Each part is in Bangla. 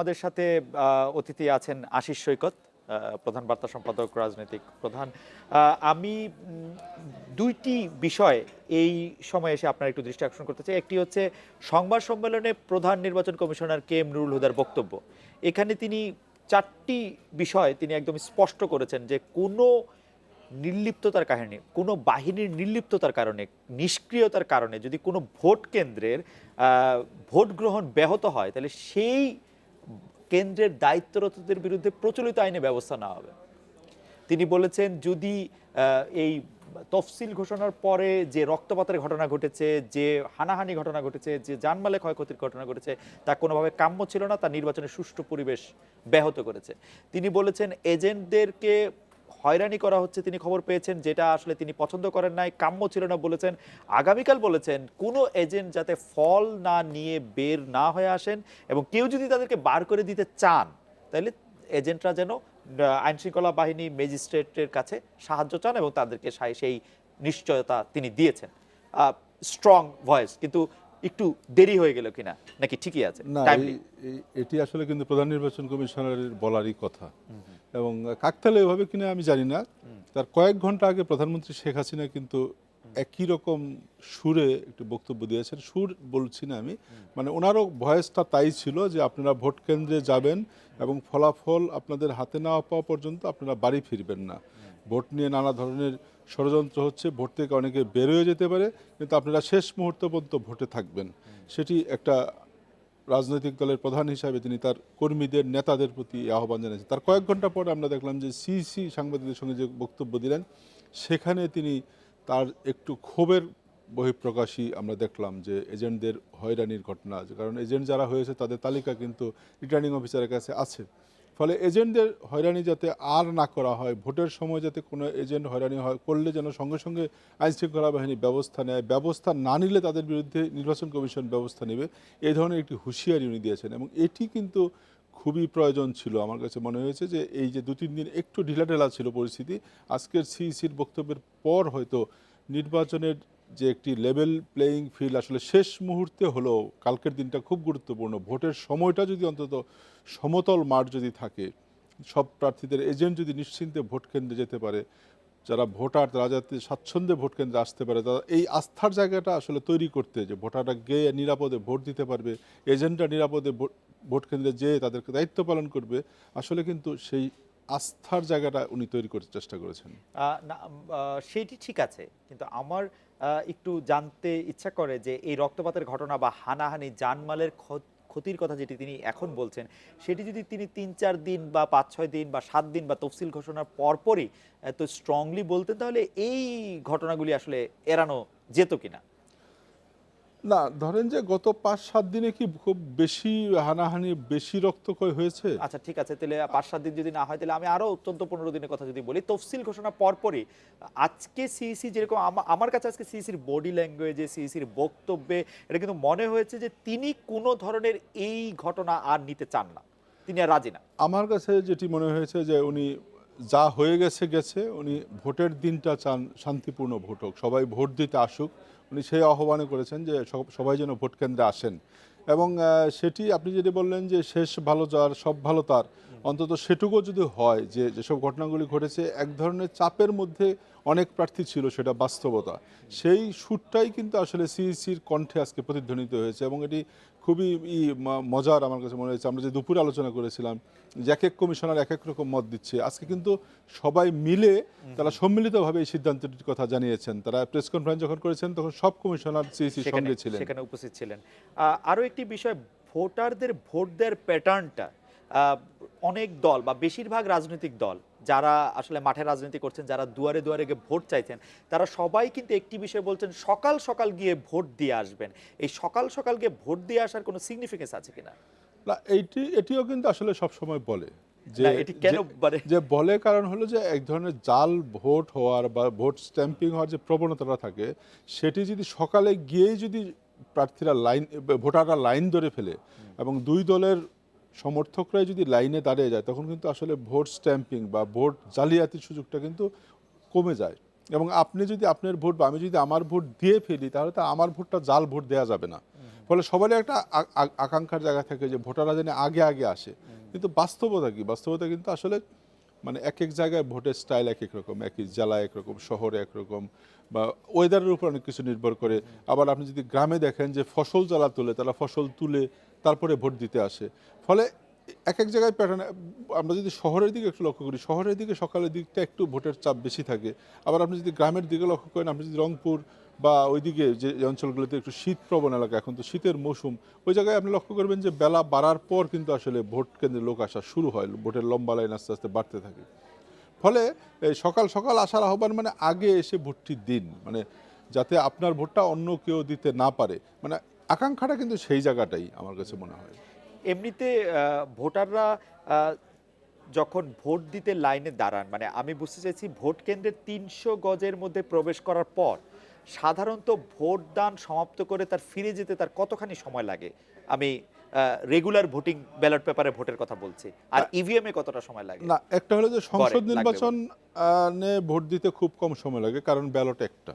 আমাদের সাথে অতিথি আছেন আশিস সৈকত প্রধান বার্তা সম্পাদক, রাজনৈতিক প্রধান। আমি দুইটি বিষয় এই সময়ে এসে আপনার একটু দৃষ্টি আকর্ষণ করতে চাই। একটি হচ্ছে সংবাদ সম্মেলনে প্রধান নির্বাচন কমিশনার কে এম নুরুল হুদার বক্তব্য। এখানে তিনি চারটি বিষয় তিনি একদম স্পষ্ট করেছেন যে কোনো নির্লিপ্ততার কারণে, কোনো বাহিনীর নির্লিপ্ততার কারণে, নিষ্ক্রিয়তার কারণে যদি কোনো ভোট কেন্দ্রের ভোট গ্রহণ ব্যাহত হয়, তাহলে সেই কেন্দ্রের দায়িত্বরতদের বিরুদ্ধে প্রচলিত আইনে ব্যবস্থা নেওয়া হবে। তিনি বলেছেন, যদি এই তফসিল ঘোষণার পরে যে রক্তপাতের ঘটনা ঘটেছে, যে হানাহানি ঘটনা ঘটেছে, যে জানমালে ক্ষয়ক্ষতির ঘটনা ঘটেছে, তা কোনোভাবে কাম্য ছিল না, তা নির্বাচনের সুষ্ঠু পরিবেশ ব্যাহত করেছে। তিনি বলেছেন, এজেন্টদেরকে হয়রানি করা হচ্ছে তিনি খবর পেয়েছেন যেটা আসলে তিনি পছন্দ করেন নাই কাম্য ছিল না বলেছেন। আগামীকাল বলেছেন কোনো এজেন্ট যাতে ফল না নিয়ে বের না হয়ে আসেন এবং কেউ যদি তাদেরকে বার করে দিতে চান তাহলে এজেন্টরা যেন আইন শৃঙ্খলা বাহিনী ম্যাজিস্ট্রেটের কাছে সাহায্য চান এবং তাদেরকে সাই- নিশ্চয়তা তিনি দিয়েছেন। স্ট্রং ভয়েস কিন্তু একটু দেরি হয়ে গেল কিনা নাকি ঠিকই আছে? না এটি আসলে কিন্তু প্রধান নির্বাচন কমিশনারের বলারই কথা। এবং কাকতালে এভাবে কিনা আমি জানি না। তার কয়েক ঘণ্টা আগে প্রধানমন্ত্রী শেখ হাসিনা কিন্তু একই রকম সুরে একটু বক্তব্য দিয়েছেন। সুর বলছি না আমি। মানে ওনারও ভয়েসটা তাই ছিল যে আপনারা ভোট কেন্দ্রে যাবেন এবং ফলাফল আপনাদের হাতে না পাওয়া পর্যন্ত আপনারা বাড়ি ফিরবেন না। ভোট নিয়ে নানা ধরনের ষড়যন্ত্র হচ্ছে ভোট থেকে অনেকে বেরোয় যেতে পারে কিন্তু আপনারা শেষ মুহূর্ত পর্যন্ত ভোটে থাকবেন। সেটি একটা রাজনৈতিক দলের প্রধান হিসাবে তিনি তার কর্মীদের, নেতাদের প্রতি আহ্বান জানিয়েছেন। তার কয়েক ঘণ্টা পরে আমরা দেখলাম যে সিসি সাংবাদিকদের সঙ্গে যে বক্তব্য দিলেন, সেখানে তিনি তার একটু ক্ষোভের বহিঃপ্রকাশই আমরা দেখলাম যে এজেন্টদের হয়রানির ঘটনা আছে। কারণ এজেন্ট যারা হয়েছে তাদের তালিকা কিন্তু রিটার্নিং অফিসারের কাছে আছে। ফলে এজেন্টদের হয়রানি যাতে আর না করা হয়, ভোটের সময় যাতে কোনো এজেন্ট হয়রানি হয়, করলে যেন সঙ্গে সঙ্গে আইন শৃঙ্খলা বাহিনী ব্যবস্থা নেয়, ব্যবস্থা না নিলে তাদের বিরুদ্ধে নির্বাচন কমিশন ব্যবস্থা নেবে এই ধরনের একটি হুঁশিয়ারি উনি দিয়েছেন এবং এটি কিন্তু খুবই প্রয়োজন ছিল। আমার কাছে মনে হয়েছে যে এই যে দু তিন দিন একটু ঢিলাঢেলা ছিল পরিস্থিতি, আজকের সিইসির বক্তব্যের পর হয়তো নির্বাচনের যে একটি লেভেল প্লেয়িং ফিল্ড আসলে শেষ মুহূর্তে হলেও কালকের দিনটা খুব গুরুত্বপূর্ণ। ভোটের সময়টা যদি অন্তত সমতল মাঠ যদি থাকে, সব প্রার্থীদের এজেন্ট যদি নিশ্চিন্তে ভোট কেন্দ্রে যেতে পারে, যারা ভোটার, তারা যাতে স্বাচ্ছন্দ্যে ভোট কেন্দ্রে আসতে পারে, তারা এই আস্থার জায়গাটা আসলে তৈরি করতে, যে ভোটাররা গিয়ে নিরাপদে ভোট দিতে পারবে এজেন্টরা নিরাপদে ভোট কেন্দ্রে যেয়ে তাদেরকে দায়িত্ব পালন করবে, আসলে কিন্তু সেই আস্থার জায়গাটা উনি তৈরি করতে চেষ্টা করেছেন। সেইটি ঠিক আছে, কিন্তু আমার একটু জানতে ইচ্ছা করে যে এই রক্তপাতের ঘটনা বা হানাহানি জানমালের ক্ষতির কথা যেটি তিনি এখন বলছেন, সেটি যদি তিনি তিন, চার দিন বা পাঁচ, ছয় দিন বা সাত দিন বা তফসিল ঘোষণার পরপরই এত স্ট্রংলি বলতেন, তাহলে এই ঘটনাগুলি আসলে এড়ানো যেত কিনা? না ধরেন যে গত পাঁচ সাত দিনে কি খুব বেশি হানাহানি বেশি রক্তক্ষয় হয়েছে? আচ্ছা ঠিক আছে তাহলে পাঁচ সাত দিন যদি না হয় তাহলে আমি আরও অত্যন্ত পনেরো দিনের কথা যদি বলি। তফসিল ঘোষণা পরপরই আজকে সিইসি যেরকম আমার কাছে আজকে সিইসির বডি ল্যাঙ্গুয়েজে সিইসির বক্তব্যে এটা কিন্তু মনে হয়েছে যে তিনি কোনো ধরনের এই ঘটনা আর নিতে চান না। তিনি আর রাজি না। আমার কাছে যেটি মনে হয়েছে যে উনি যা হয়ে গেছে গেছে, উনি ভোটের দিনটা চান, শান্তিপূর্ণ ভোট হোক, সবাই ভোট দিতে আসুক। উনি সেই আহ্বানে করেছেন যে সবাই যেন ভোট কেন্দ্রে আসেন। এবং সেটি আপনি যেটি বললেন যে শেষ ভালো যার, সব ভালো তার, অন্তত সেটুকু যদি হয় যে যেসব ঘটনাগুলি ঘটেছে, এক ধরনের চাপের মধ্যে অনেক প্রার্থী ছিল সেটা বাস্তবতা। সেই সুরটাই কিন্তু আসলে সিইসির কণ্ঠে আজকে প্রতিধ্বনিত হয়েছে এবং এটি খুবই ই মজার আমার কাছে মনে হয়েছে। আমরা যে দুপুরে আলোচনা করেছিলাম যে এক এক কমিশনার এক এক রকম মত দিচ্ছে আজকে কিন্তু সবাই মিলে তারা সম্মিলিতভাবে এই সিদ্ধান্তটির কথা জানিয়েছেন। তারা প্রেস কনফারেন্স যখন করেছেন তখন সব কমিশনার সিসি সঙ্গে ছিলেন। সেখানে উপস্থিত ছিলেন। আরও একটি বিষয় ভোটারদের ভোট দেওয়ার প্যাটার্নটা অনেক দল বা বেশিরভাগ রাজনৈতিক দল যারা আসলে মাঠে রাজনীতি করছেন যারা দুয়ারে দুয়ারে গিয়ে ভোট চাইছেন তারা সবাই কিন্তু একটি বিষয় বলছেন সকাল সকাল গিয়ে ভোট দিয়ে আসবেন। এই সকাল সকাল গিয়ে ভোট দিয়ে আসার কোনো সিগনিফিকেন্স আছে কিনা? না এইটি এটিও কিন্তু আসলে সব সময় বলে যে এটি কেন যে বলে? কারণ হলো যে এক ধরনের জাল ভোট হওয়ার বা ভোট স্ট্যাম্পিং হওয়ার যে প্রবণতাটা থাকে সেটি যদি সকালে গিয়েই যদি প্রার্থীরা লাইন ভোটাররা লাইন ধরে ফেলে এবং দুই দলের সমর্থকরাই যদি লাইনে দাঁড়িয়ে যায়, তখন কিন্তু আসলে ভোট স্ট্যাম্পিং বা ভোট জালিয়াতির সুযোগটা কিন্তু কমে যায়। এবং আপনি যদি আপনার ভোট বা আমি যদি আমার ভোট দিয়ে ফেলি, তাহলে তো আমার ভোটটা জাল ভোট দেওয়া যাবে না। ফলে সবারই একটা আকাঙ্ক্ষার জায়গা থাকে যে ভোটাররা যেন আগে আগে আসে। কিন্তু বাস্তবতা কি? বাস্তবতা কিন্তু আসলে মানে এক এক জায়গায় ভোটের স্টাইল এক এক রকম, একই জেলায় একরকম শহরে একরকম বা ওয়েদারের উপর অনেক কিছু নির্ভর করে। আবার আপনি যদি গ্রামে দেখেন যে ফসল যারা তোলে, তারা ফসল তুলে তারপরে ভোট দিতে আসে। ফলে এক এক জায়গায় প্যাটার্ন আমরা যদি শহরের দিকে একটু লক্ষ্য করি, শহরের দিকে সকালের দিকটা একটু ভোটের চাপ বেশি থাকে। আবার আপনি যদি গ্রামের দিকে লক্ষ্য করেন, আপনি যদি রংপুর বা ওইদিকে যে অঞ্চলগুলোতে একটু শীত প্রবণ এলাকা, এখন তো শীতের মৌসুম, ওই জায়গায় আপনি লক্ষ্য করবেন যে বেলা বাড়ার পর কিন্তু আসলে ভোট কেন্দ্রে লোক আসা শুরু হয়, ভোটের লম্বা লাইন আস্তে আস্তে বাড়তে থাকে। ফলে সকাল সকাল আসার আহ্বান মানে আগে এসে ভোটটি দিন মানে যাতে আপনার ভোটটা অন্য কেউ দিতে না পারে। মানে আকাঙ্ক্ষাটা কিন্তু সেই জায়গাটাই আমার কাছে মনে হয়। এমনিতে ভোটাররা যখন ভোট দিতে লাইনে দাঁড়ান মানে আমি বুঝতে চাইছি ভোট কেন্দ্রে তিনশো গজের মধ্যে প্রবেশ করার পর সাধারণত ভোট দান সমাপ্ত করে তার ফিরে যেতে তার কতখানি সময় লাগে? আমি রেগুলার ভোটিং ব্যালট পেপারে ভোটের কথা বলছি। আর ইভিএম এ কতটা সময় লাগে? না একটা হলো যে সংসদ নির্বাচন ভোট দিতে খুব কম সময় লাগে কারণ ব্যালট একটা।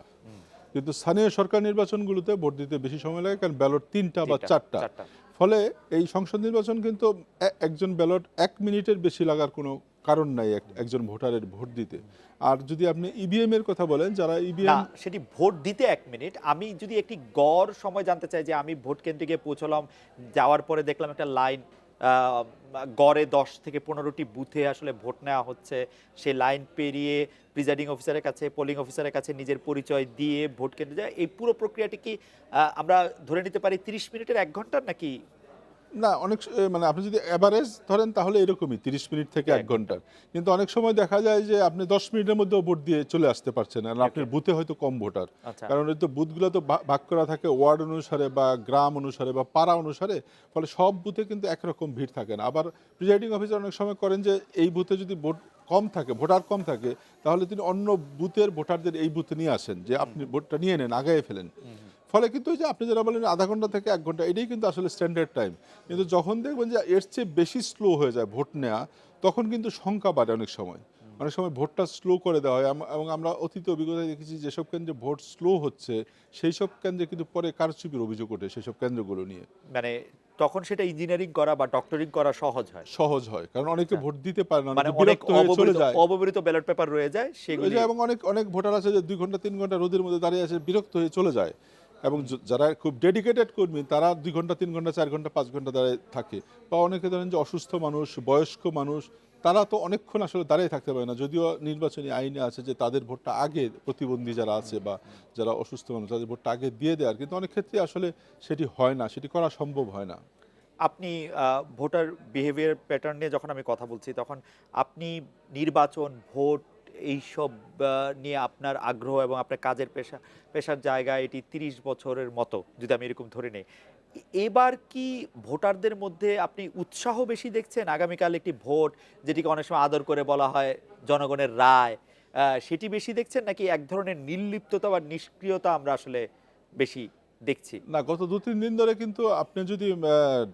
কিন্তু স্থানীয় সরকার নির্বাচনগুলোতে ভোট দিতে বেশি সময় লাগে কারণ ব্যালট তিনটা বা চারটা। চারটা। ফলে এই সংসদ নির্বাচন কিন্তু একজন ব্যালট এক মিনিটের বেশি লাগার কোনো কারণ নাই এক- একজন ভোটারের ভোট দিতে। আর যদি আপনি ইভিএম এর কথা বলেন, যারা ইভিএম সেটি ভোট দিতে এক মিনিট। আমি যদি একটি গড় সময় জানতে চাই যে আমি ভোট কেন্দ্রে গিয়ে পৌঁছলাম, যাওয়ার পরে দেখলাম একটা লাইন গড়ে দশ থেকে পনেরোটি বুথে আসলে ভোট নেওয়া হচ্ছে। সে লাইন পেরিয়ে প্রিজাইডিং অফিসারের কাছে, পোলিং অফিসারের কাছে নিজের পরিচয় দিয়ে ভোট কেন্দ্রে যায়। এই পুরো প্রক্রিয়াটি কি আমরা ধরে নিতে পারি তিরিশ মিনিটের এক ঘণ্টার নাকি না অনেক মানে আপনি যদি অ্যাভারেজ ধরেন তাহলে এরকমই তিরিশ মিনিট থেকে এক ঘণ্টার। কিন্তু অনেক সময় দেখা যায় যে আপনি দশ মিনিটের মধ্যেও ভোট দিয়ে চলে আসতে পারছেন আর আপনার বুথে হয়তো কম ভোটার। আচ্ছা। কারণ তো বুথগুলো তো ভাগ করা থাকে ওয়ার্ড অনুসারে বা গ্রাম অনুসারে বা পাড়া অনুসারে ফলে সব বুথে কিন্তু একরকম ভিড় থাকে না। আবার প্রিজাইডিং অফিসার অনেক সময় করেন যে এই বুথে যদি ভোট কম থাকে ভোটার কম থাকে তাহলে তিনি অন্য বুথের ভোটারদের এই বুথে নিয়ে আসেন যে আপনি ভোটটা নিয়ে নেন আগায় ফেলেন। ফলে কিন্তু ওই যে আপনি যেটা বলেন আধা ঘণ্টা থেকে এক ঘণ্টা এটাই কিন্তু আসলে স্ট্যান্ডার্ড টাইম কিন্তু যখন দেখবেন যে এর চেয়ে বেশি স্লো হয়ে যায় ভোট নেওয়া তখন কিন্তু সংখ্যা বাড়ে অনেক সময়। অনেক সময় ভোটটা স্লো করে দেওয়া হয়। এবং আমরা অতীত অভিজ্ঞতায় দেখেছি যেসব কেন্দ্রে ভোট স্লো হচ্ছে সেই সব কেন্দ্রে কিন্তু পরে কারচুপির অভিযোগ ওঠে সেই সব কেন্দ্রগুলো নিয়ে। মানে তখন সেটা ইঞ্জিনিয়ারিং করা বা ডক্টরিং করা সহজ হয়? সহজ হয়। কারণ অনেকে ভোট দিতে পারে না মানে অনেকে চলে যায়। অববেরিত ব্যালট পেপার রয়ে যায় সেগুলি এবং অনেক অনেক ভোটার আছে যে দুই ঘণ্টা তিন ঘণ্টা রোদের মধ্যে দাঁড়িয়ে আছে বিরক্ত হয়ে চলে যায়। এবং যারা খুব ডেডিকেটেড কর্মী, তারা দুই ঘণ্টা, তিন ঘণ্টা, চার ঘণ্টা, পাঁচ ঘণ্টা দাঁড়িয়ে থাকে। বা অনেকে ধরেন যে অসুস্থ মানুষ, বয়স্ক মানুষ, তারা তো অনেকক্ষণ আসলে দাঁড়িয়ে থাকতে পারে না। যদিও নির্বাচনী আইনে আছে যে তাদের ভোটটা আগে প্রতিবন্ধী যারা আছে বা যারা অসুস্থ মানুষ, তাদের ভোটটা আগে দিয়ে দেওয়ার। কিন্তু অনেক ক্ষেত্রে আসলে সেটি হয় না, সেটি করা সম্ভব হয় না। আপনি ভোটার বিহেভিয়ার প্যাটার্ন নিয়ে যখন আমি কথা বলছি, তখন আপনি নির্বাচন, ভোট এইসব নিয়ে আপনার আগ্রহ এবং আপনার কাজের পেশা, পেশার জায়গা এটি তিরিশ বছরের মতো, যদি আমি এরকম ধরে নেই। এবার কি ভোটারদের মধ্যে আপনি উৎসাহ বেশি দেখছেন? আগামীকাল একটি ভোট যেটিকে অনেক সময় আদর করে বলা হয় জনগণের রায় সেটি বেশি দেখছেন? নাকি এক ধরনের নির্লিপ্ততা বা নিষ্ক্রিয়তা আমরা আসলে বেশি দেখছি। না গত দু তিন দিন ধরে কিন্তু আপনি যদি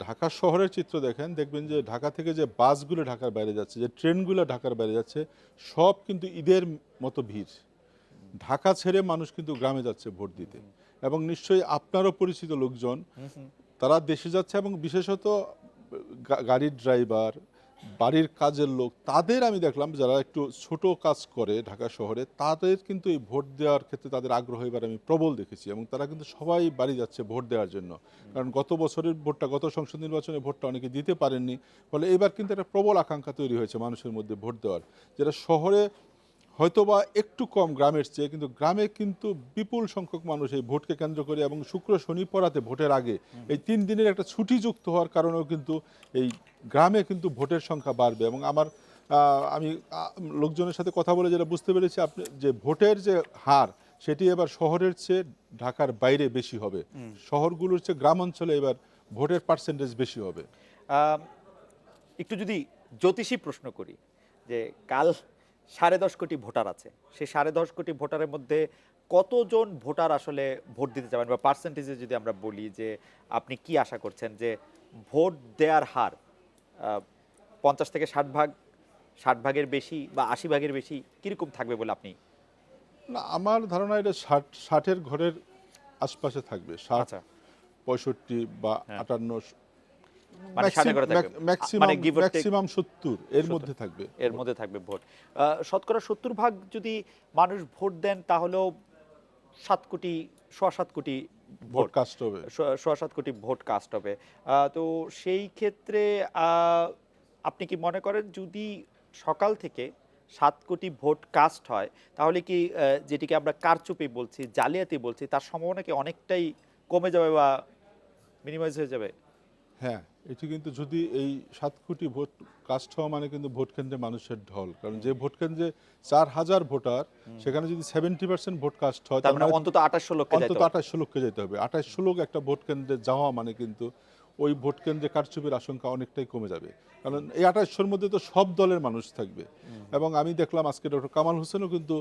ঢাকা শহরের চিত্র দেখেন দেখবেন যে ঢাকা থেকে যে বাসগুলো ঢাকার বাইরে যাচ্ছে যে ট্রেনগুলো ঢাকার বাইরে যাচ্ছে সব কিন্তু ঈদের মতো ভিড়। ঢাকা ছেড়ে মানুষ কিন্তু গ্রামে যাচ্ছে ভোট দিতে। এবং নিশ্চয়ই আপনারও পরিচিত লোকজন তারা দেশে যাচ্ছে এবং বিশেষত গাড়ির ড্রাইভার বাড়ির কাজের লোক, তাদের আমি দেখলাম যারা একটু ছোট কাজ করে ঢাকা শহরে, তাদের কিন্তু এই ভোট দেওয়ার ক্ষেত্রে তাদের আগ্রহ এবার আমি প্রবল দেখেছি এবং তারা কিন্তু সবাই বাড়ি যাচ্ছে ভোট দেওয়ার জন্য। কারণ গত বছরের ভোটটা, গত সংসদ নির্বাচনে ভোটটা অনেকে দিতে পারেননি, ফলে এবার কিন্তু একটা প্রবল আকাঙ্ক্ষা তৈরি হয়েছে মানুষের মধ্যে ভোট দেওয়ার, যেটা শহরে হয়তোবা একটু কম গ্রামের চেয়ে কিন্তু গ্রামে কিন্তু বিপুল সংখ্যক মানুষ এই ভোটকে কেন্দ্র করে এবং শুক্র শনি পড়াতে ভোটের আগে এই তিন দিনের একটা ছুটি যুক্ত হওয়ার কারণেও কিন্তু এই গ্রামে কিন্তু ভোটের সংখ্যা বাড়বে এবং আমার আমি লোকজনের সাথে কথা বলে যেটা বুঝতে পেরেছি আপনি যে ভোটের যে হার সেটি এবার শহরের চেয়ে ঢাকার বাইরে বেশি হবে। শহরগুলোর চেয়ে গ্রাম অঞ্চলে এবার ভোটের পার্সেন্টেজ বেশি হবে। একটু যদি জ্যোতিষী প্রশ্ন করি যে কাল সাড়ে দশ কোটি ভোটার আছে। সেই সাড়ে দশ কোটি ভোটারের মধ্যে কতজন ভোটার আসলে ভোট দিতে যাবেন বা পার্সেন্টেজে যদি আমরা বলি যে আপনি কি আশা করছেন যে ভোট দেওয়ার হার পঞ্চাশ থেকে ষাট ভাগ ষাট ভাগের বেশি বা আশি ভাগের বেশি কীরকম থাকবে বলে আপনি? না আমার ধারণা এটা ষাট ষাটের ঘরের আশপাশে থাকবে। ষাট আচ্ছা। পঁয়ষট্টি বা হ্যাঁ। আটান্ন মানে সাড়ে এগারো থাকবে। মানে ম্যাক্সিমাম সত্তর এর মধ্যে থাকবে। এর মধ্যে থাকবে ভোট। শতকরা সত্তর ভাগ যদি মানুষ ভোট দেন তাহলেও সাত কোটি সোয়া সাত কোটি ভোট কাস্ট হবে। সোয়া সোয়া সাত কোটি ভোট কাস্ট হবে। তো সেই ক্ষেত্রে আপনি কি মনে করেন যদি সকাল থেকে সাত কোটি ভোট কাস্ট হয় তাহলে কি যেটিকে আমরা কারচুপি বলছি জালিয়াতি বলছি তার সম্ভাবনা কি অনেকটাই কমে যাবে বা মিনিমাইজ হয়ে যাবে? হ্যাঁ এটি কিন্তু যদি এই সাত কোটি ভোট কাস্ট হওয়া মানে কিন্তু ভোট কেন্দ্রে মানুষের ঢল। কারণ যে ভোট কেন্দ্রে চার হাজার ভোটার সেখানে যদি সেভেন্টি পার্সেন্ট ভোট কাস্ট হয় তার মানে মানে অন্তত আঠাশশো লোক অন্তত আঠাশশো লোককে যেতে হবে। আঠাশশো লোক একটা ভোট কেন্দ্রে যাওয়া মানে কিন্তু ওই ভোট কেন্দ্রে কারচুপির আশঙ্কা অনেকটাই কমে যাবে। কারণ এই আঠাশশোর মধ্যে তো সব দলের মানুষ থাকবে। এবং আমি দেখলাম আজকে ডক্টর কামাল হোসেনও কিন্তু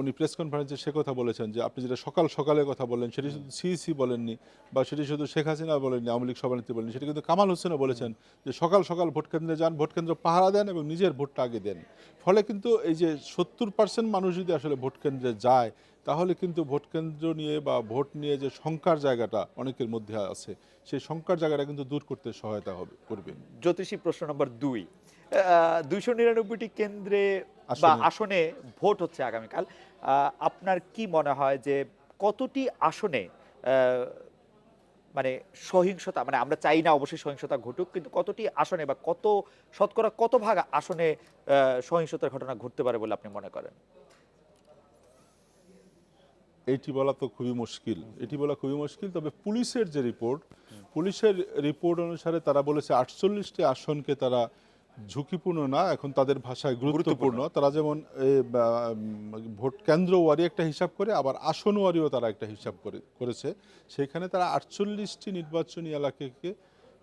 উনি প্রেস কনফারেন্সে সে কথা বলেছেন যে আপনি যেটা সকাল সকালে কথা বললেন সেটি শুধু সিইসি বলেননি বা সেটি শুধু শেখ হাসিনা বলেননি আওয়ামী লীগ সভানেত্রী বলেননি সেটা কিন্তু কামাল হোসেনও বলেছেন যে সকাল সকাল ভোট কেন্দ্রে যান ভোট কেন্দ্র পাহারা দেন এবং নিজের ভোটটা আগে দেন। ফলে কিন্তু এই যে সত্তর পার্সেন্ট মানুষ যদি আসলে ভোট কেন্দ্রে যায় তাহলে কিন্তু ভোট কেন্দ্র নিয়ে বা ভোট নিয়ে যে শঙ্কার জায়গাটা অনেকের মধ্যে আছে সেই শঙ্কার জায়গাটা কিন্তু দূর করতে সহায়তা হবে করবে। জ্যোতিষী প্রশ্ন নম্বর দুই। দুইশো নিরানব্বইটি কেন্দ্রে বা আসনে। আসনে ভোট হচ্ছে আগামীকাল। আপনার কি মনে হয় যে কতটি আসনে মানে সহিংসতা মানে আমরা চাই না অবশ্যই সহিংসতা ঘটুক কিন্তু কতটি আসনে বা কত শতকরা কত ভাগ আসনে সহিংসতার ঘটনা ঘটতে পারে বলে আপনি মনে করেন? এইটি বলা তো খুবই মুশকিল। এটি বলা খুবই মুশকিল তবে পুলিশের যে রিপোর্ট পুলিশের রিপোর্ট অনুসারে তারা বলেছে আটচল্লিশটি আসনকে তারা ঝুঁকিপূর্ণ না এখন তাদের ভাষায় গুরুত্বপূর্ণ। তারা যেমন এ, ভোট কেন্দ্র ওয়ারি একটা হিসাব করে আবার আসন ওয়ারিও তারা একটা হিসাব করে করেছে। সেখানে তারা আটচল্লিশটি নির্বাচনী এলাকাকে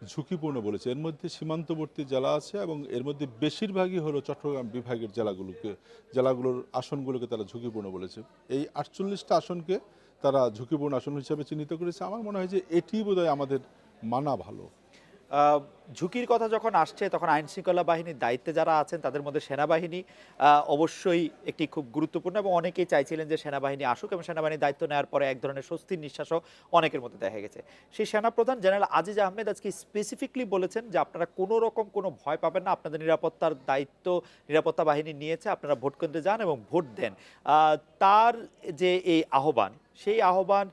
ঝুঁকিপূর্ণ বলেছে। এর মধ্যে সীমান্তবর্তী জেলা আছে এবং এর মধ্যে বেশিরভাগই হলো চট্টগ্রাম বিভাগের জেলাগুলোকে, জেলাগুলোর আসনগুলোকে তারা ঝুঁকিপূর্ণ বলেছে। এই আটচল্লিশটা আসনকে তারা ঝুঁকিপূর্ণ আসন হিসাবে চিহ্নিত করেছে। আমার মনে হয় যে এটি বোধহয় আমাদের মানা ভালো। ঝুঁকির কথা যখন আসছে, তখন আইন শৃঙ্খলা বাহিনীর দায়িত্বে যারা আছেন, তাদের মধ্যে সেনাবাহিনী অবশ্যই একটি খুব গুরুত্বপূর্ণ এবং অনেকেই চাইছিলেন যে সেনাবাহিনী আসুক এবং সেনাবাহিনীর দায়িত্ব নেওয়ার পরে এক ধরনের স্বস্তির নিঃশ্বাসও অনেকের মধ্যে দেখা গেছে। সেই সেনাপ্রধান জেনারেল আজিজ আহমেদ আজকে স্পেসিফিকলি বলেছেন যে আপনারা কোনো রকম কোনো ভয় পাবেন না, আপনাদের নিরাপত্তার দায়িত্ব নিরাপত্তা বাহিনী নিয়েছে, আপনারা ভোট কেন্দ্রে যান এবং ভোট দেন। তার যে এই আহ্বান সেই আহ্বান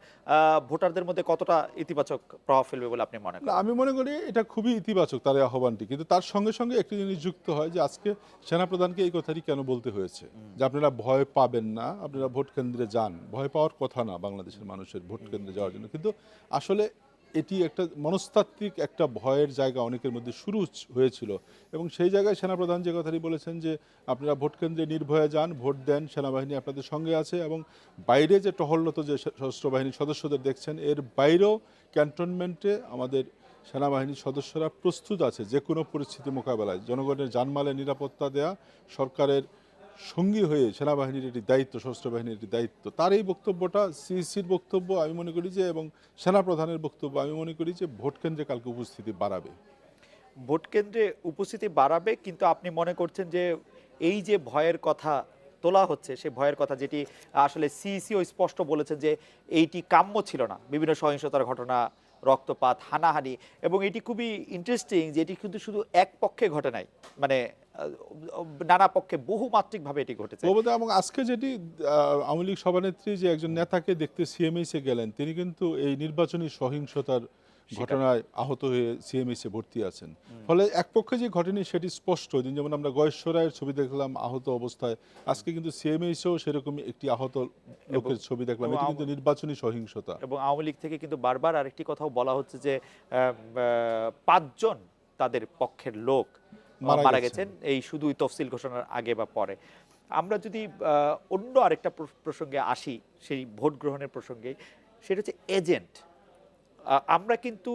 ভোটারদের মধ্যে কতটা ইতিবাচক প্রভাব ফেলবে বলে আপনি মনে করেন? আমি মনে করি এটা খুবই ইতিবাচক তার এই আহ্বানটি। কিন্তু তার সঙ্গে সঙ্গে একটি জিনিস যুক্ত হয় যে আজকে সেনাপ্রধানকে এই কথাটি কেন বলতে হয়েছে? যে আপনারা ভয় পাবেন না আপনারা ভোট কেন্দ্রে যান। ভয় পাওয়ার কথা না বাংলাদেশের মানুষের ভোট কেন্দ্রে যাওয়ার জন্য। কিন্তু আসলে এটি একটা মনস্তাত্ত্বিক একটা ভয়ের জায়গা অনেকের মধ্যে শুরু হয়েছিল। এবং সেই জায়গায় সেনাপ্রধান যে কথাটি বলেছেন যে, আপনারা ভোট কেন্দ্রে নির্ভয়ে যান, ভোট দেন, সেনাবাহিনী আপনাদের সঙ্গে আছে এবং বাইরে যে টহলরত যে সশস্ত্র বাহিনীর সদস্যদের দেখছেন, এর বাইরেও ক্যান্টনমেন্টে আমাদের সেনাবাহিনীর সদস্যরা প্রস্তুত আছে যে কোনো পরিস্থিতি মোকাবেলায়। জনগণের জানমালের নিরাপত্তা দেয়া, সরকারের সঙ্গী হয়ে সেনাবাহিনীর এটি দায়িত্ব, সশস্ত্র বাহিনীর এটি দায়িত্ব, তার এই বক্তব্যটা সিইসির বক্তব্য আমি মনে করি যে এবং সেনাপ্রধানের বক্তব্য আমি মনে করি যে ভোট কেন্দ্রে কালকে উপস্থিতি বাড়াবে। ভোট কেন্দ্রে উপস্থিতি বাড়াবে, কিন্তু আপনি মনে করছেন যে এই যে ভয়ের কথা তোলা হচ্ছে সেই ভয়ের কথা যেটি আসলে সিইসিও স্পষ্ট বলেছেন যে এইটি কাম্য ছিল না। বিভিন্ন সহিংসতার ঘটনা রক্তপাত, হানাহানি এবং এটি খুবই ইন্টারেস্টিং যে এটি কিন্তু শুধু এক পক্ষে ঘটে নাই মানে নানা পক্ষে বহুমাত্রিকভাবে এটি ঘটেছে। এবং আজকে যেটি আওয়ামী লীগ সভানেত্রী যে একজন নেতাকে দেখতে সিএমএইসে গেলেন, তিনি কিন্তু এই নির্বাচনী সহিংসতার ঘটনায় আহত হয়ে সিএমএইসে ভর্তি আছেন। ফলে এক পক্ষে যে ঘটেনি সেটি স্পষ্ট। দিন যেমন আমরা গয়েশ্বরায়ের ছবি দেখলাম আহত অবস্থায় আজকে কিন্তু সিএমএইসেও সেরকমই একটি আহত লোকের ছবি দেখলাম। এটি কিন্তু নির্বাচনী সহিংসতা। এবং আওয়ামী লীগ থেকে কিন্তু বারবার আরেকটি কথাও বলা হচ্ছে যে পাঁচজন তাদের পক্ষের লোক মারা গেছেন। এই শুধুই তফসিল ঘোষণার আগে বা পরে। আমরা যদি অন্য আরেকটা প্রসঙ্গে আসি সেই ভোট গ্রহণের প্রসঙ্গে সেটা হচ্ছে এজেন্ট। আমরা কিন্তু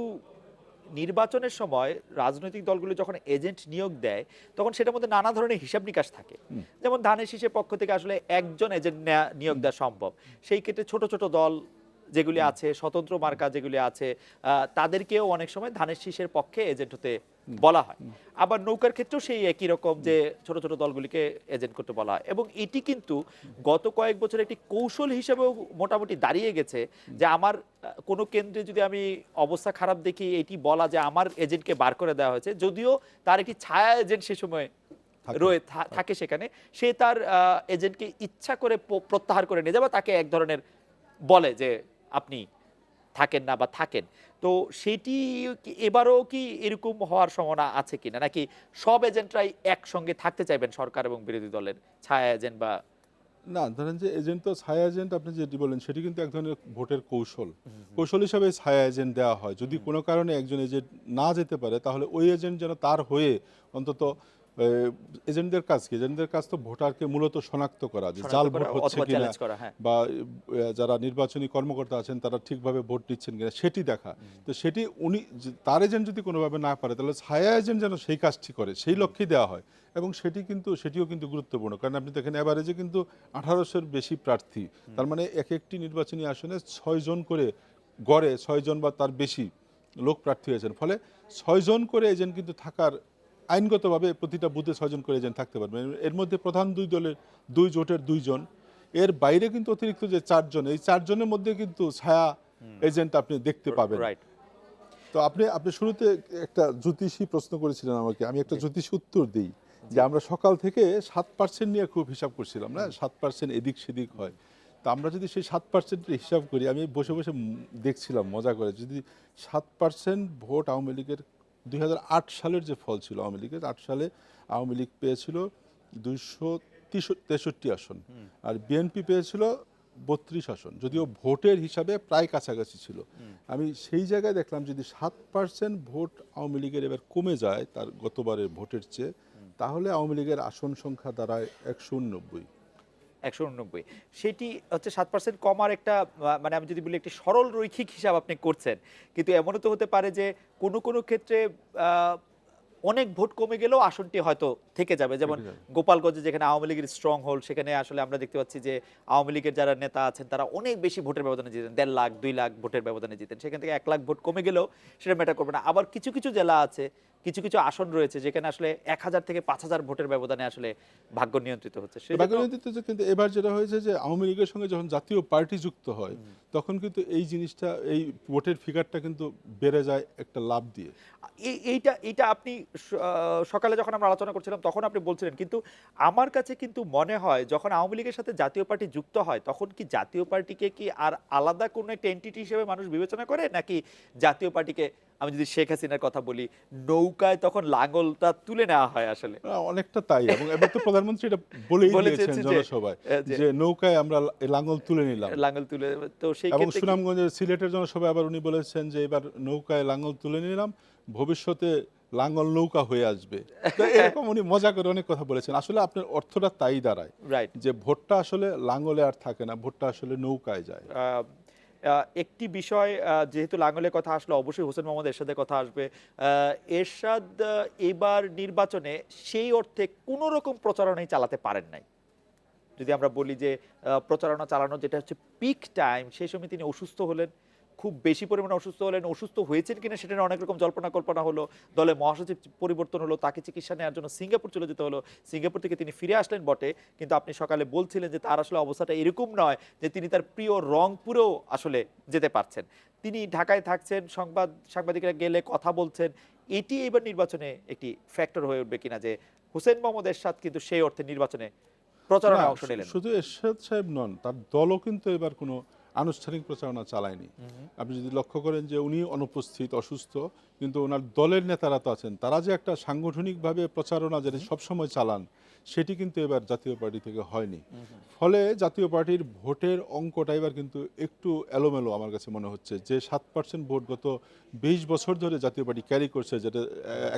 নির্বাচনের সময় রাজনৈতিক দলগুলো যখন এজেন্ট নিয়োগ দেয় তখন সেটার মধ্যে নানা ধরনের হিসাব নিকাশ থাকে। যেমন ধানের শীষের পক্ষ থেকে আসলে একজন এজেন্ট নিয়োগ দেওয়া সম্ভব। সেই ক্ষেত্রে ছোট ছোট দল যেগুলি আছে স্বতন্ত্র মার্কা যেগুলি আছে আহ, তাদেরকেও অনেক সময় ধানের শীষের পক্ষে এজেন্ট হতে বলা হয়। আবার নৌকার ক্ষেত্রেও সেই একই রকম যে ছোট ছোট দলগুলিকে এজেন্ট করতে বলা হয়। এবং এটি কিন্তু গত কয়েক বছর একটি কৌশল হিসেবেও মোটামুটি দাঁড়িয়ে গেছে যে আমার কোনো কেন্দ্রে যদি আমি অবস্থা খারাপ দেখি এটি বলা যে আমার এজেন্টকে বার করে দেওয়া হয়েছে। যদিও তার একটি ছায়া এজেন্ট সে সময় রয়ে থাকে। সেখানে। সে তার আহ, এজেন্টকে ইচ্ছা করে প্রত্যাহার করে নিয়ে যায় বা তাকে এক ধরনের বলে যে আপনি থাকেন না বা থাকেন। তো সেটি এবারও কি এরকম হওয়ার সম্ভাবনা আছে কিনা? নাকি সব এজেন্টরাই একসঙ্গে থাকতে চাইবেন সরকার এবং বিরোধী দলের? ছায়া এজেন্ট বা না ধরেন যে এজেন্ট তো ছায়া এজেন্ট আপনি যেটি বলেন সেটি কিন্তু এক ধরনের ভোটের কৌশল। কৌশল হিসাবে ছায়া এজেন্ট দেওয়া হয়। যদি কোনো কারণে একজন এজেন্ট না যেতে পারে তাহলে ওই এজেন্ট যেন তার হয়ে অন্তত এজেন্টদের কাজ কি? এজেন্টদের কাজ তো ভোটারকে মূলত শনাক্ত করা যে জাল ভোট হচ্ছে কিনা হ্যাঁ। বা যারা নির্বাচনী কর্মকর্তা আছেন তারা ঠিকভাবে ভোট দিচ্ছেন কিনা সেটি দেখা। তো সেটি উনি তার এজেন্ট যদি কোনোভাবে না পারে তাহলে ছায়া এজেন্ট যেন সেই কাজটি করে সেই লক্ষ্যে দেওয়া হয়। এবং সেটি কিন্তু সেটিও কিন্তু গুরুত্বপূর্ণ। কারণ আপনি দেখেন এভারেজে কিন্তু আঠারোশোর বেশি প্রার্থী। তার মানে এক একটি নির্বাচনী আসনে ছয়জন করে গড়ে ছয়জন বা তার বেশি লোক প্রার্থী হয়েছেন। ফলে ছয়জন করে এজেন্ট কিন্তু থাকার আইনগতভাবে প্রতিটা বুথে ছয়জন করে এজেন্ট থাকতে পারবে। এর মধ্যে প্রধান দুই দলের দুই জোটের দুইজন। এর বাইরে কিন্তু অতিরিক্ত যে চারজন এই চারজনের মধ্যে কিন্তু ছায়া এজেন্ট আপনি দেখতে পাবেন। তো আপনি আপনি শুরুতে একটা জ্যোতিষী প্রশ্ন করেছিলেন আমাকে। আমি একটা জ্যোতিষী উত্তর দিই যে আমরা সকাল থেকে সাত পার্সেন্ট নিয়ে খুব হিসাব করছিলাম না? সাত পার্সেন্ট এদিক সেদিক হয়। তা আমরা যদি সেই সাত পার্সেন্টের হিসাব করি আমি বসে বসে দেখছিলাম মজা করে। যদি সাত পার্সেন্ট ভোট আওয়ামী লীগের দুই হাজার আট সালের যে ফল ছিল আওয়ামী লীগের, আট সালে আওয়ামী লীগ পেয়েছিল দুইশো তেষট্টি আসন আর বিএনপি পেয়েছিল বত্রিশ আসন, যদিও ভোটের হিসাবে প্রায় কাছাকাছি ছিল। আমি সেই জায়গায় দেখলাম যদি সাত পার্সেন্ট ভোট আওয়ামী লীগের এবার কমে যায় তার গতবারের ভোটের চেয়ে, তাহলে আওয়ামী লীগের আসন সংখ্যা দাঁড়ায় একশো উননব্বই। একশো উননব্বই। সেটি হচ্ছে সাত পার্সেন্ট কমার একটা মানে আমি যদি বলি একটি সরল রৈখিক হিসাব আপনি করছেন। কিন্তু এমনও তো হতে পারে যে কোনো কোনো ক্ষেত্রে অনেক ভোট কমে গেলেও আসনটি হয়তো থেকে যাবে। যেমন গোপালগঞ্জে যেখানে আওয়ামী লীগের স্ট্রং হোল্ড সেখানে আসলে আমরা দেখতে পাচ্ছি যে আওয়ামী লীগের যারা নেতা আছেন তারা অনেক বেশি ভোটের ব্যবধানে জিতেন দেড় লাখ দুই লাখ ভোটের ব্যবধানে জিতেন সেখান থেকে এক লাখ ভোট কমে গেলেও সেটা ম্যাটার করবে না। আবার কিছু কিছু জেলা আছে কিছু কিছু আসন রয়েছে যেখানে আসলে এক হাজার থেকে পাঁচ হাজার ভোটের ব্যবধানে আসলে ভাগ্য নিয়ন্ত্রিত হচ্ছে। সেজন্য- বাগেরহাটিতে কিন্তু এবার যেটা হয়েছে যে আওয়ামী লীগের সঙ্গে যখন জাতীয় পার্টি যুক্ত হয় তখন কিন্তু এই জিনিসটা এই ভোটের ফিগারটা কিন্তু বেড়ে যায় একটা লাভ দিয়ে। এই- এইটা এইটা আপনি সকালে যখন আমরা আলোচনা করছিলাম তখন আপনি বলছিলেন কিন্তু আমার কাছে কিন্তু মনে হয় যখন আওয়ামী লীগের সাথে জাতীয় পার্টি যুক্ত হয় তখন কি জাতীয় পার্টিকে কি আর আলাদা কোনো একটা এন্টিটি হিসেবে মানুষ বিবেচনা করে নাকি জাতীয় পার্টিকে আমি যদি শেখ হাসিনার কথা বলি নৌকায় তখন লাঙ্গলটা তুলে নেওয়া হয় আসলে। অনেকটা তাই। এবং এবার তো প্রধানমন্ত্রী এটা বলেই দিয়েছেন জনসভায় যে- নৌকায় আমরা লাঙ্গল তুলে নিলাম। লাঙ্গল তুলে তো সেই এবং ক্ষেত্রে সুনামগঞ্জের সিলেটের জনসভায় আবার উনি বলেছেন যে এবার নৌকায় লাঙ্গল তুলে নিলাম ভবিষ্যতে লাঙ্গল নৌকা হয়ে আসবে। এরকম উনি মজা করে অনেক কথা বলেছেন। আসলে আপনার অর্থটা তাই দাঁড়ায় রাইট যে ভোটটা আসলে লাঙ্গলে আর থাকে না ভোটটা আসলে নৌকায় যায়। একটি বিষয় যেহেতু লাঙ্গলের কথা আসলো, অবশ্যই হোসেন মোহাম্মদ এরশাদের কথা আসবে। এরশাদ এবার নির্বাচনে সেই অর্থে কোনো রকম প্রচারণাই চালাতে পারেন নাই। যদি আমরা বলি যে প্রচারণা চালানো যেটা হচ্ছে পিক টাইম সেই সময় তিনি অসুস্থ হলেন। খুব বেশি পরিমাণে অসুস্থ হলেন অসুস্থ হয়েছেন কিনা সেটা অনেক রকম জল্পনা কল্পনা হলো দলে মহাসচিব পরিবর্তন হলো তাকে চিকিৎসা নেওয়ার জন্য সিঙ্গাপুর চলে যেতে হলো সিঙ্গাপুর থেকে তিনি ফিরে আসলেন বটে কিন্তু আপনি সকালে বলছিলেন যে তার আসলে অবস্থাটা এরকম নয় যে তিনি তার প্রিয় রংপুরেও আসলে যেতে পারছেন। তিনি ঢাকায় থাকছেন সংবাদ সাংবাদিকরা গেলে কথা বলছেন এটি এবার নির্বাচনে একটি ফ্যাক্টর হয়ে উঠবে কিনা যে হুসেন মোহাম্মদ এরশাদ কিন্তু সেই অর্থে নির্বাচনে প্রচারণায় না, অংশ নিলেন। শুধু এরশাদ সাহেব নন তার দলও কিন্তু এবার কোনো আনুষ্ঠানিক প্রচারণা চালায়নি। আপনি যদি লক্ষ্য করেন যে উনি অনুপস্থিত অসুস্থ কিন্তু ওনার দলের নেতারা তো আছেন তারা যে একটা সাংগঠনিকভাবে প্রচারণা যেটা সবসময় চালান সেটি কিন্তু এবার জাতীয় পার্টি থেকে হয়নি। ফলে জাতীয় পার্টির ভোটের অঙ্কটা এবার কিন্তু একটু এলোমেলো আমার কাছে মনে হচ্ছে। যে সাত পার্সেন্ট ভোট গত বিশ বছর ধরে জাতীয় পার্টি ক্যারি করছে যেটা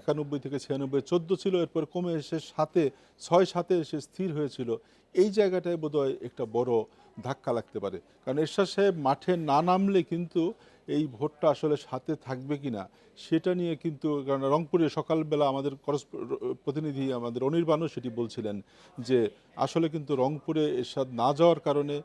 একানব্বই থেকে ছিয়ানব্বই চোদ্দ ছিল এরপর কমে এসে সাতে ছয় সাতে এসে স্থির হয়েছিল। এই জায়গাটায় বোধহয় একটা বড় ধাক্কা লাগতে পারে। কারণ এরশাদ সাহেব মাঠে না নামলে কিন্তু এই ভোটটা আসলে সাথে থাকবে কিনা, সেটা নিয়ে কিন্তু কারণ রংপুরে সকালবেলা আমাদের প্রতিনিধি আমাদের অনির্বাণও সেটি বলছিলেন যে আসলে কিন্তু রংপুরে এরশাদ না যাওয়ার কারণে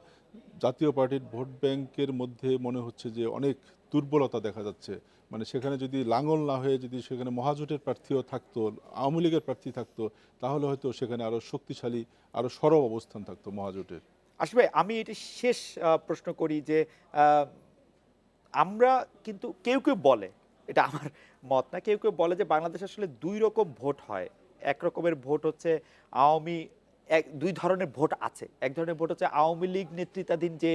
জাতীয় পার্টির ভোট ব্যাংকের মধ্যে মনে হচ্ছে যে অনেক দুর্বলতা দেখা যাচ্ছে। মানে সেখানে যদি লাঙ্গল না হয়ে যদি সেখানে মহাজোটের প্রার্থীও থাকতো, আওয়ামী লীগের প্রার্থী থাকতো, তাহলে হয়তো সেখানে আরও শক্তিশালী আরও সরব অবস্থান থাকতো মহাজোটের। আসবে আমি এটি শেষ প্রশ্ন করি যে আমরা কিন্তু কেউ কেউ বলে এটা আমার মত না কেউ কেউ বলে যে বাংলাদেশ আসলে দুই রকম ভোট হয়। এক রকমের ভোট হচ্ছে আওয়ামী এক দুই ধরনের ভোট আছে। এক ধরনের ভোট হচ্ছে আওয়ামী লীগ নেতৃত্বাধীন যে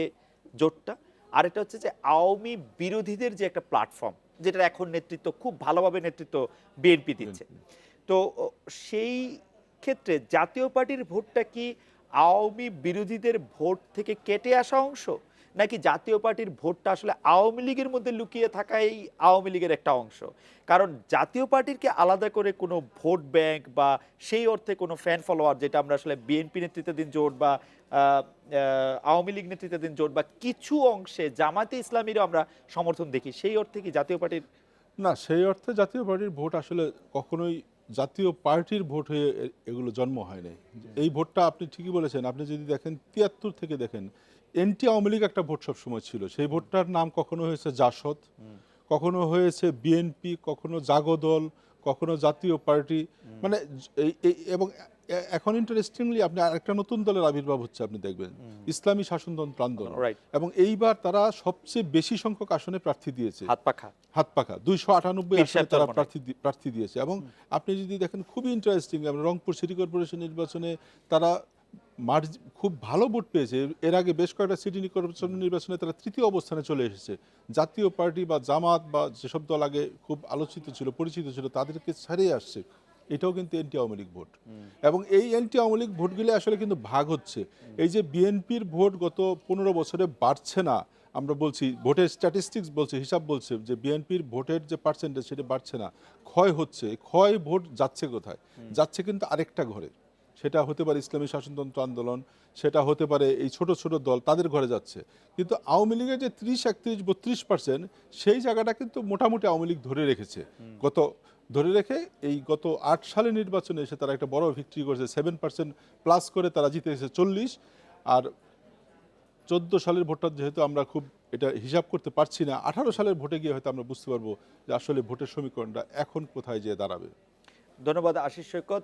জোটটা আর এটা হচ্ছে যে আওয়ামী বিরোধীদের যে একটা প্ল্যাটফর্ম যেটা এখন নেতৃত্ব খুব ভালোভাবে নেতৃত্ব বিএনপি দিচ্ছে। তো সেই ক্ষেত্রে জাতীয় পার্টির ভোটটা কি আওয়ামী বিরোধীদের ভোট থেকে কেটে আসা অংশ? নাকি জাতীয় পার্টির ভোটটা আসলে আওয়ামী লীগের মধ্যে লুকিয়ে থাকা এই আওয়ামী লীগের একটা অংশ? কারণ জাতীয় পার্টির কি আলাদা করে কোনো ভোট ব্যাংক বা সেই অর্থে কোনো ফ্যান ফলোয়ার যেটা আমরা আসলে বিএনপি নেতৃত্বাধীন জোট বা আওয়ামী লীগ নেতৃত্বাধীন জোট বা কিছু অংশে জামাতে ইসলামীরও আমরা সমর্থন দেখি, সেই অর্থে কি জাতীয় পার্টির? না, সেই অর্থে জাতীয় পার্টির ভোট আসলে কখনোই জাতীয় পার্টির ভোট হয়ে এগুলো জন্ম হয় নাই। এই ভোটটা আপনি ঠিকই বলেছেন, আপনি যদি দেখেন তিয়াত্তর থেকে দেখেন এনটি আওয়ামী লীগ একটা ভোট সবসময় ছিল। সেই ভোটটার নাম কখনো হয়েছে জাসদ কখনো হয়েছে বিএনপি কখনো জাগদল কখনো জাতীয় পার্টি। মানে এবং এখন ইন্টারেস্টিংলি আপনি আরেকটা নতুন দলের আবির্ভাব হচ্ছে আপনি দেখবেন। ইসলামী শাসনতন্ত্র আন্দোলন. এবং এইবার তারা সবচেয়ে বেশি সংখ্যক আসনে প্রার্থী দিয়েছে। হাত পাখা। হাত পাকা দুইশো আটানব্বই আসনে তারা প্রার্থী প্রার্থী দিয়েছে। এবং আপনি যদি দেখেন খুবই ইন্টারেস্টিং রংপুর সিটি কর্পোরেশন নির্বাচনে তারা মার্জ খুব ভালো ভোট পেয়েছে। এর আগে বেশ কয়েকটা সিটি কর্পোরেশন নির্বাচনে তারা তৃতীয় অবস্থানে চলে এসেছে। জাতীয় পার্টি বা জামাত বা যেসব দল আগে খুব আলোচিত ছিল পরিচিত ছিল তাদেরকে ছাড়িয়ে আসছে। এটাও কিন্তু এনটি আওয়ামী লীগ ভোট। এবং এই এনটি আওয়ামী লীগ ভোটগুলি আসলে কিন্তু ভাগ হচ্ছে। এই যে বিএনপির ভোট গত পনেরো বছরে বাড়ছে না আমরা বলছি ভোটের স্ট্যাটিস্টিক্স বলছে হিসাব বলছে যে বিএনপির ভোটের যে পার্সেন্টেজ সেটা বাড়ছে না। ক্ষয় হচ্ছে। ক্ষয় ভোট যাচ্ছে কোথায়? যাচ্ছে কিন্তু আরেকটা ঘরে। সেটা হতে পারে ইসলামী শাসনতন্ত্র আন্দোলন সেটা হতে পারে এই ছোট ছোট দল তাদের ঘরে যাচ্ছে। কিন্তু আওয়ামী লীগের যে ত্রিশ একত্রিশ বত্রিশ পার্সেন্ট সেই জায়গাটা কিন্তু মোটামুটি আওয়ামী লীগ ধরে রেখেছে। গত ধরে রেখে এই গত আট সালে নির্বাচনে এসে তারা একটা বড় ভিক্টরি করেছে সেভেন পার্সেন্ট প্লাস করে তারা জিতে এসেছে চল্লিশ। আর চোদ্দ সালের ভোটটা যেহেতু আমরা খুব এটা হিসাব করতে পারছি না আঠারো সালের ভোটে গিয়ে হয়তো আমরা বুঝতে পারব যে আসলে ভোটের সমীকরণটা এখন কোথায় যেয়ে দাঁড়াবে। ধন্যবাদ আশিস সৈকত।